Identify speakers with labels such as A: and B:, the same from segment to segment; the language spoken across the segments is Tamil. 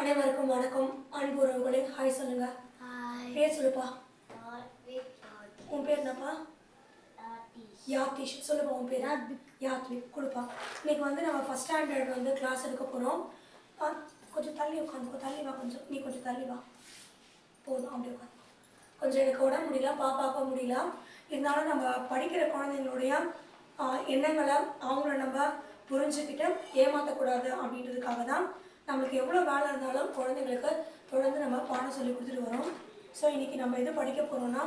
A: அனைவருக்கும் வணக்கம். அன்பு உறவுகளே ஹாய் சொல்லுங்க. பேர் சொல்லுப்பா. உன் பேர் என்னப்பா?
B: யாத்திஷ்
A: சொல்லுப்பா உன் பேர். யாத்விக். கொடுப்பா. இன்னைக்கு வந்து நம்ம ஃபஸ்ட் ஸ்டாண்டர்ட் வந்து கிளாஸ் எடுக்க போகிறோம் கொஞ்சம் தள்ளி உட்காந்துக்கோ. தள்ளி வா கொஞ்சம். நீ கொஞ்சம் தள்ளி வா. போதும் அப்படி உட்காந்து கொஞ்சம் எனக்கு உடம்பு முடியல பாப்பாக்க முடியல. இருந்தாலும் நம்ம படிக்கிற குழந்தைங்களுடைய எண்ணங்களை அவங்கள நம்ம புரிஞ்சுக்கிட்டு ஏமாற்றக்கூடாது அப்படின்றதுக்காக தான் நம்மளுக்கு எவ்வளோ வேலை இருந்தாலும் குழந்தைங்களுக்கு தொடர்ந்து நம்ம பாடம் சொல்லி கொடுத்துட்டு வரோம். ஸோ இன்னைக்கு நம்ம எது படிக்க போகிறோம்னா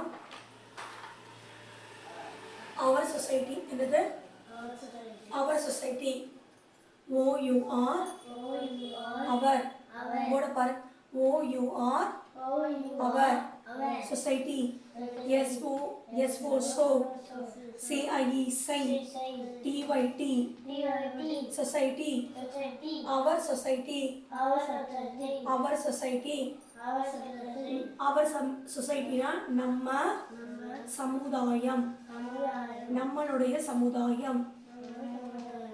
A: அவர் சொசைட்டி என்னது? அவர் சொசைட்டி ஓயூஆர் அவர் போட பாரு. O U R our society S O S O so C I E ci T Y T society our society our society our some சொசைட்டினா நம்ம சமுதாயம். நம்மளுடைய சமுதாயம்.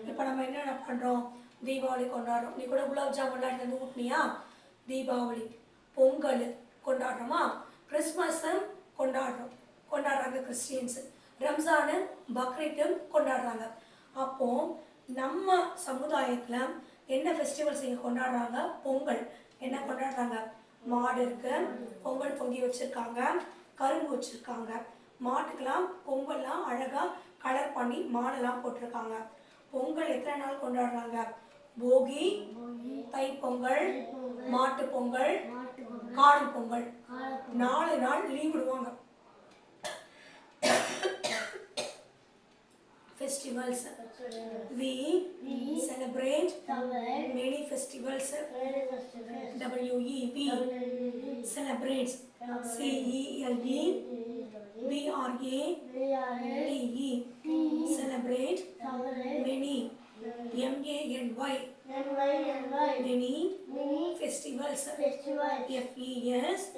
A: இப்போ நம்ம என்னென்ன பண்ணுறோம் தீபாவளி கொண்டாடுறோம். நீ கூட குலாப் ஜாமுன் கொண்டாடி வந்து ஊட்டினியா? தீபாவளி. பொங்கல் கொண்டாடுறோமா? கிறிஸ்மஸும் கொண்டாடுறோம். கொண்டாடுறாங்க கிறிஸ்டியன்ஸு. ரம்ஜானு பக்ரீட்டும் கொண்டாடுறாங்க. அப்போ நம்ம சமுதாயத்தில் என்ன ஃபெஸ்டிவல்ஸ் இங்கே கொண்டாடுறாங்க? பொங்கல். என்ன கொண்டாடுறாங்க? மாடு இருக்கு பொங்கல் பொங்கி வச்சுருக்காங்க கரும்பு வச்சுருக்காங்க. மாட்டுக்கெல்லாம் பொங்கல்லாம் அழகாக கலர் பண்ணி மாடெல்லாம் போட்டிருக்காங்க. பொங்கல் எத்தனை நாள் கொண்டாடுறாங்க? போகி தை பொங்கல் மாட்டு பொங்கல் காணும் பொங்கல். நாலு நாள் லீவ் விடுவாங்க. festivals. We, celebrate many festivals. W E B celebrates. C E L E B R A T E. Celebrate many. M A N Y. Many festivals. F E S.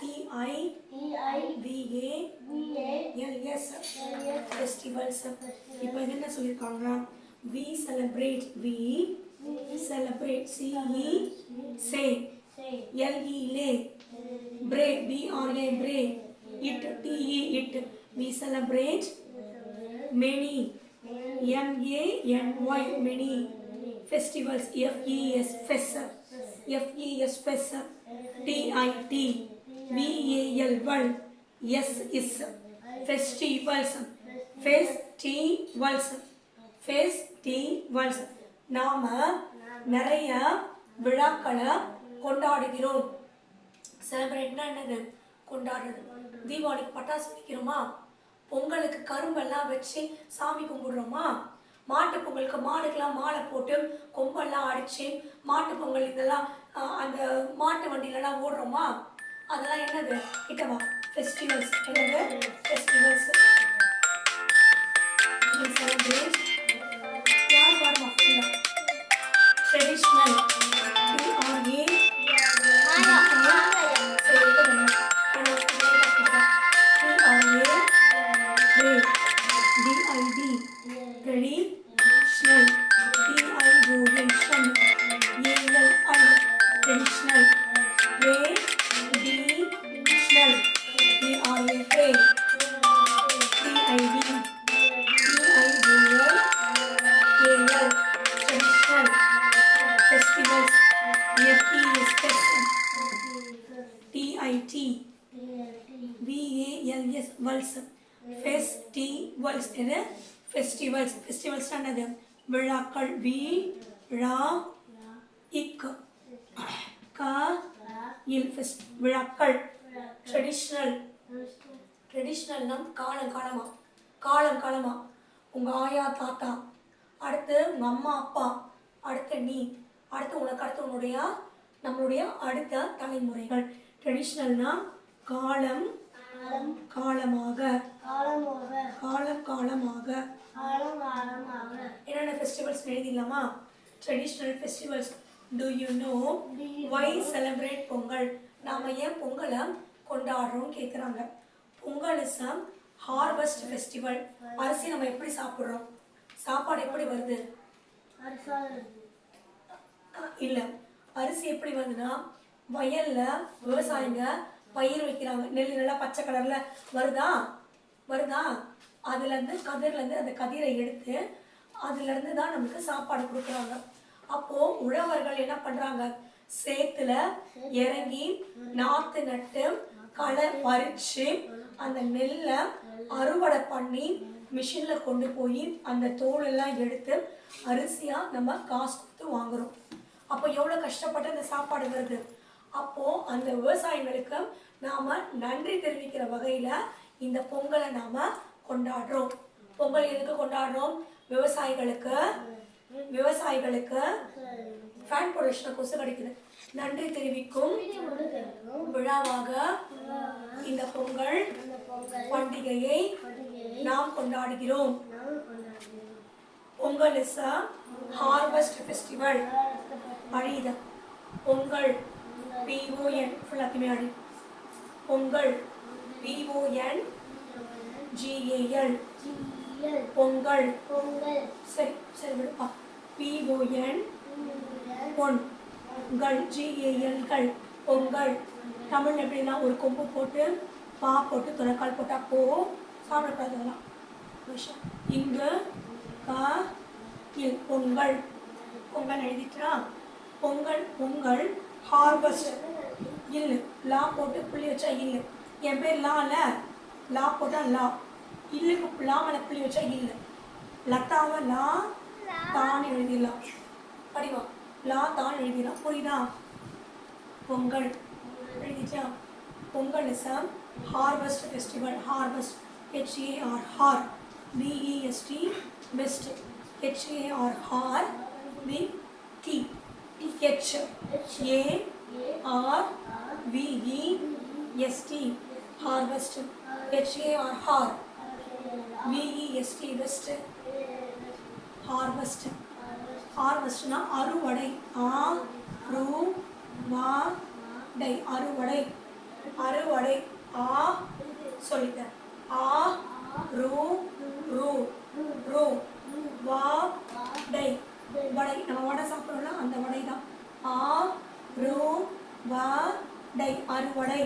A: T I V A L S. Festivals. இப்போ என்னென்ன சொல்லியிருக்காங்க we celebrate we celebrate C E ce L E le bra B R A bra it T E it we celebrate many M A N Y many festivals F E S fes F E S fes T I T V A L val S is festivals festivals festivals நாம் நிறைய விழாக்களை கொண்டாடுகிறோம். செலிப்ரேட்னா என்னது? கொண்டாடுறது. தீபாவளிக்கு பட்டாசு வைக்கிறோமா பொங்கலுக்கு கரும்பெல்லாம் வச்சு சாமி கும்பிடுறோமா? மாட்டு பொங்கலுக்கு மாடுக்கெல்லாம் மாலை போட்டு கொம்பெல்லாம் அடிச்சு மாட்டு பொங்கல் இதெல்லாம் அந்த மாட்டு வண்டியிலலாம் ஓடுறோமா? அதெல்லாம் என்னது? கிட்டவா? ஃபெஸ்டிவல்ஸ் என்னது? ஃபெஸ்டிவல்ஸ் செலிப்ரேட் யார் பாருமா ஃபுல்லாக ட்ரெடிஷ்னல் ஃபெஸ்டிவல்ஸ் வல்ஸ் ஃபெஸ்டிவல்ஸ் எது ஃபெஸ்டிவல்ஸ் ஃபெஸ்டிவல்ஸ் என்னது? விழாக்கள். வி ழா இக் க இல். ஃபெஸ்ட் விழாக்கள். ட்ரெடிஷ்னல் ட்ரெடிஷ்னல்னா காலம் காலமா? காலம் காலமாக உங்கள் ஆயா தாத்தா. அடுத்து உங்கள் அம்மா அப்பா. அடுத்து நீ. அடுத்து உனக்கு அடுத்து உன்னுடைய நம்மளுடைய அடுத்த தலைமுறைகள். ட்ரெடிஷ்னல்னா காலம் காலமாக. காலம் காலமாக. என்னென்ன festivals எழுதிடலாமா? Traditional festivals do you know why celebrate Pongal? நாம் ஏன் பொங்கலை கொண்டாடுறோம் கேட்குறாங்க பொங்கல் இஸ் ஹார்வெஸ்ட் ஃபெஸ்டிவல் அரிசி நம்ம எப்படி சாப்பிட்றோம்? சாப்பாடு எப்படி வருது? இல்லை. அரிசி எப்படி வருதுன்னா வயலில் விவசாயிங்க பயிர் வைக்கிறாங்க. நெல் நல்லா பச்சை கலரில் வருதா? வருதா? அதுலேருந்து கதிர்லேருந்து அந்த கதிரை எடுத்து அதுலேருந்து தான் நமக்கு சாப்பாடு கொடுக்குறாங்க. அப்போது உழவர்கள் என்ன பண்ணுறாங்க சேத்துல இறங்கி நாற்று நட்டு களை பறிச்சு அந்த நெல்லை அறுவடை பண்ணி மிஷினில் கொண்டு போய் அந்த தோலெல்லாம் எடுத்து அரிசியாக நம்ம காசு கொடுத்து வாங்குறோம். அப்போ எவ்வளோ கஷ்டப்பட்டு அந்த சாப்பாடு வருது? அப்போ அந்த விவசாயிகளுக்கு நாம நன்றி தெரிவிக்கிற வகையில இந்த பொங்கலை நாம கொண்டாடுறோம். பொங்கல் எதுக்கு கொண்டாடுறோம்? விவசாயிகளுக்கு விவசாயிகளுக்கு ஃபேன் ப்ரொடக்ஷன் கொசு கிடைக்குது. நன்றி தெரிவிக்கும் விழாவாக இந்த பொங்கல் பண்டிகையை நாம் கொண்டாடுகிறோம். Pongal is a harvest festival அழித Pongal P O N ஃபுல்லாத்தையுமே அழி பொங்கல் பிஓஎன் ஜிஏஎல் பொங்கல் சரி சரி விடுப்பா பிஓஎன் பொன் கள் ஜிஏஎல்கள் பொங்கல் தமிழ் எப்படின்னா ஒரு கொம்பு போட்டு பா போட்டு துணைக்கால் போட்டால் போ. சாப்பிடக்கூடாது அதெல்லாம். விஷயம் இங்கு கா இல். பொங்கல். பொங்கல் எழுதிட்டா? பொங்கல் பொங்கல். ஹார்வஸ்ட் இல்லு லா போட்டு புள்ளி வச்சா இல்லு என் பேர் லா இல்லை. லா போட்டால் லா இல்லுக்கு லா மேலே புள்ளி வச்சா இல்லு லத்தாவை லா தான் எழுதிடலாம். படிவா லா தான் எழுதிடலாம். புரியுதா? Pongal. எழுதிச்சா Pongal is a harvest festival harvest H A R har B E S T best H A R har B T H A R V E S T harvest H A R har V E S T vest harvest ஹார்வெஸ்ட்னா அறுவடை. ஆ ரூ வா டை. அறுவடை. அறுவடை. ஆ சொல்லிட்டேன். ஆ ரூ ரூ. ரூ. வா டை. வடை நம்ம வடை சாப்பிட்றோம்னா அந்த வடை தான் ஆ ரோ வா டை அறுவடை.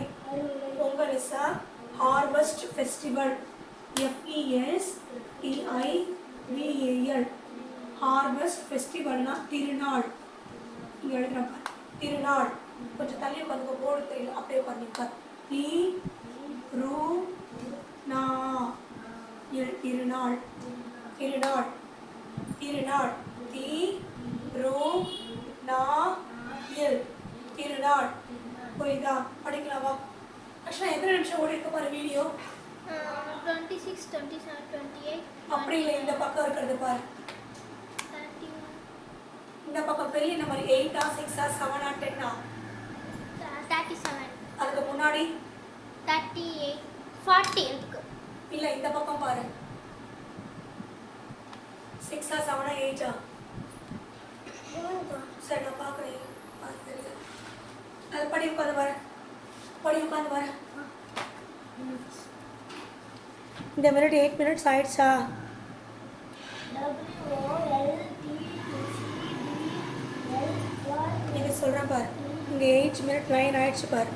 A: Pongal is a harvest festival F E S T I V A L harvest ஃபெஸ்டிவல்னா திருநாள். இங்கே எழுதுகிறப்ப திருநாள். கொஞ்சம் தள்ளி உட்காந்து போர்டு தெரியல அப்படியே உட்காந்துருக்க தி ரூ நா இரு திருநாள் திருநாள். திருநாள். தி ரு நா இல் திருநாள் புரியுதா? படிக்கலாமா? ஆக்சுவலாக எத்தனை நிமிஷம் ஓடி இருக்க பாரு video
B: twenty six twenty seven twenty eight
A: அப்படி இல்லை இந்த பக்கம் இருக்கிறது பாரு. இந்த பக்கம் பெரிய நம்பர் எயிட்டா சிக்ஸா செவனா டென்னா
B: தேர்ட்டி செவன்
A: அதுக்கு முன்னாடி?
B: தேர்ட்டி எயிட் ஃபார்ட்டி இருக்கு
A: இல்லை இந்த பக்கம் பாரு. சிக்ஸா செவனா எயிட்டா சரி நான் பார்க்குறேன். பார்த்து அது படி உட்காந்து வரேன் படி உட்காந்து வரேன் இந்த மினிட் எயிட் மினிட்ஸ் ஆயிடுச்சா? நீங்கள் சொல்கிறேன் பார். இங்கே எயிட் மினிட் நைன் ஆயிடுச்சு பார்.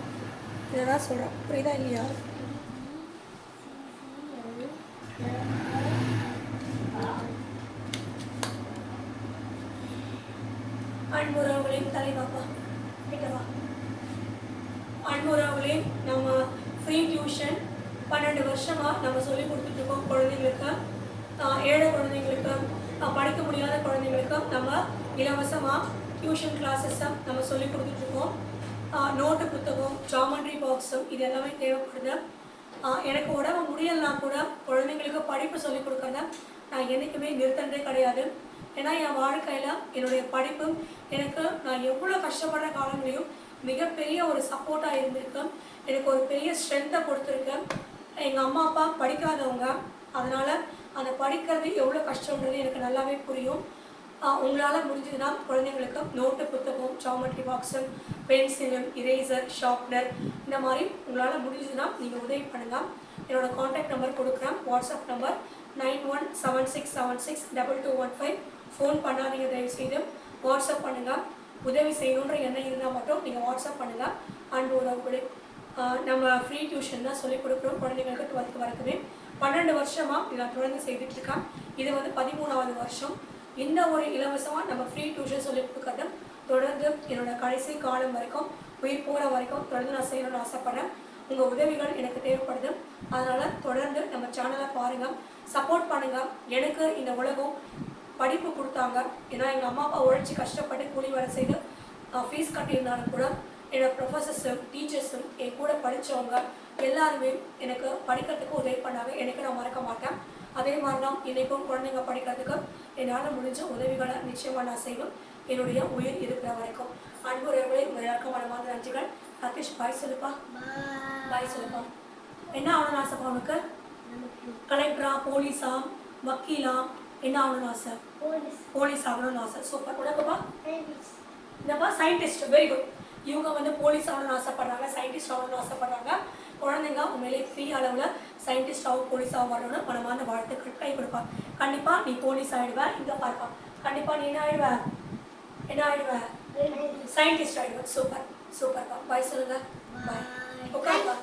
A: இதை தான் சொல்கிறேன் புரியுதா இல்லையா? அன்புறவுகளையும் தலைவாப்பா கிட்டவா அன்புறவுகளையும் நம்ம ஃப்ரீ டியூஷன் பன்னெண்டு வருஷமாக நம்ம சொல்லி கொடுத்துட்ருக்கோம் குழந்தைங்களுக்கு ஏழை குழந்தைங்களுக்கு படிக்க முடியாத குழந்தைங்களுக்கும் நம்ம இலவசமாக டியூஷன் கிளாஸஸை நம்ம சொல்லி கொடுத்துட்ருக்கோம். நோட்டு புத்தகம் ஜாமெண்ட்ரி பாக்ஸும் இது எல்லாமே தேவைப்படுது. எனக்கு உடம்பு முடியலைன்னா கூட குழந்தைங்களுக்கு படிப்பு சொல்லி கொடுக்கறத நான் என்றைக்குமே நிறுத்தன்றே கிடையாது. ஏன்னா என் வாழ்க்கையில் என்னுடைய படிப்பும் எனக்கு நான் எவ்வளோ கஷ்டப்படுற காலங்களையும் மிகப்பெரிய ஒரு சப்போர்ட்டாக இருந்திருக்கு எனக்கு ஒரு பெரிய ஸ்ட்ரென்த்தை கொடுத்துருக்கு எங்கள் அம்மா அப்பா படிக்காதவங்க. அதனால் அந்த படிக்கிறது எவ்வளோ கஷ்டம்ன்றது எனக்கு நல்லாவே புரியும். உங்களால் முடிஞ்சதுன்னா குழந்தைங்களுக்கு நோட்டு புத்தகம் geometry box pencil eraser sharpener இந்த மாதிரி உங்களால் முடிஞ்சதுன்னா நீங்கள் உதவி பண்ணுங்கள் என்னோடய காண்டாக்ட் நம்பர் கொடுக்குறேன். WhatsApp number nine one seven six seven six double two one five phone பண்ணாதீங்க தயவுசெய்து. வாட்ஸ்அப் பண்ணுங்கள் உதவி செய்யணுன்ற எண்ணம் இருந்தால் மட்டும் நீங்கள் வாட்ஸ்அப் பண்ணுங்கள் அண்ட் ஒரு ஆஹ் நம்ம ஃப்ரீ டியூஷன் தான் சொல்லிக் கொடுக்குறோம். குழந்தைங்களுக்கு டுவெல்த் வரைக்குமே. பன்னெண்டு வருஷமாக நான் தொடர்ந்து செய்துட்டு இருக்கேன் இது வந்து பதிமூணாவது வருஷம். இந்த ஒரு இலவசமாக நம்ம ஃப்ரீ டியூஷன் சொல்லிக் கொடுக்கறது தொடர்ந்து என்னோடய கடைசி காலம் வரைக்கும் உயிர் போகிற வரைக்கும் தொடர்ந்து நான் செய்யணும்னு ஆசைப்பட்றேன். உங்கள் உதவிகள் எனக்கு தேவைப்படுது. அதனால் தொடர்ந்து நம்ம சேனலை பாருங்கள் சப்போர்ட் பண்ணுங்கள் எனக்கு இந்த உலகம் படிப்பு கொடுத்தாங்க. ஏன்னா எங்கள் அம்மா அப்பா உழைச்சி கஷ்டப்பட்டு கூலி வேலை செய்து ஃபீஸ் கட்டியிருந்தாலும் கூட. என்னோட ப்ரொஃபஸர்ஸும் டீச்சர்ஸும் என் கூட படித்தவங்க எல்லாருமே எனக்கு படிக்கிறதுக்கு உதவி பண்ணாங்க. எனக்கு நான் மறக்க மாட்டேன். அதே மாதிரி தான் இன்றைக்கும் குழந்தைங்க படிக்கிறதுக்கு என்னால் முடிஞ்ச உதவிகளை நிச்சயமாக நான் செய்வேன். என்னுடைய உயிர் இருக்கிற வரைக்கும். அன்புறவுகளை எல்லாருக்கும் மனமார்ந்த நன்றிகள். ராகேஷ் பாய் சொல்லுப்பா. பாய் சொல்லுப்பா. என்ன ஆகணும்னு ஆசைப்பா உனக்கு? கலெக்டரா போலீஸா வக்கீலா? என்ன ஆகணும்னு ஆசை? போலீஸ். ஆகணும்னு ஆசை. சூப்பர் உனக்குப்பா என்னப்பா? சயின்டிஸ்ட் வெரி குட் இவங்க வந்து போலீஸ் ஆகணும்னு ஆசைப்படுறாங்க. சயின்டிஸ்ட் ஆகணும்னு ஆசைப்படுறாங்க. குழந்தைங்க உண்மையிலே ஃப்ரீ அளவில் சயின்டிஸ்டாகவும் போலீஸாகவும் வரணும்னு மனமார்ந்த வாழ்த்துக்கள் கை கொடுப்பா. கண்டிப்பாக நீ போலீஸ் ஆகிடுவ இங்கே பார்ப்பா. கண்டிப்பாக நீ என்ன ஆயிடுவ? என்ன ஆயிடுவ? சயின்டிஸ்ட் ஆயிடுவ. சூப்பர் சூப்பர்ப்பா பாய் சொல்லுங்க. பாய் உட்காருப்பா.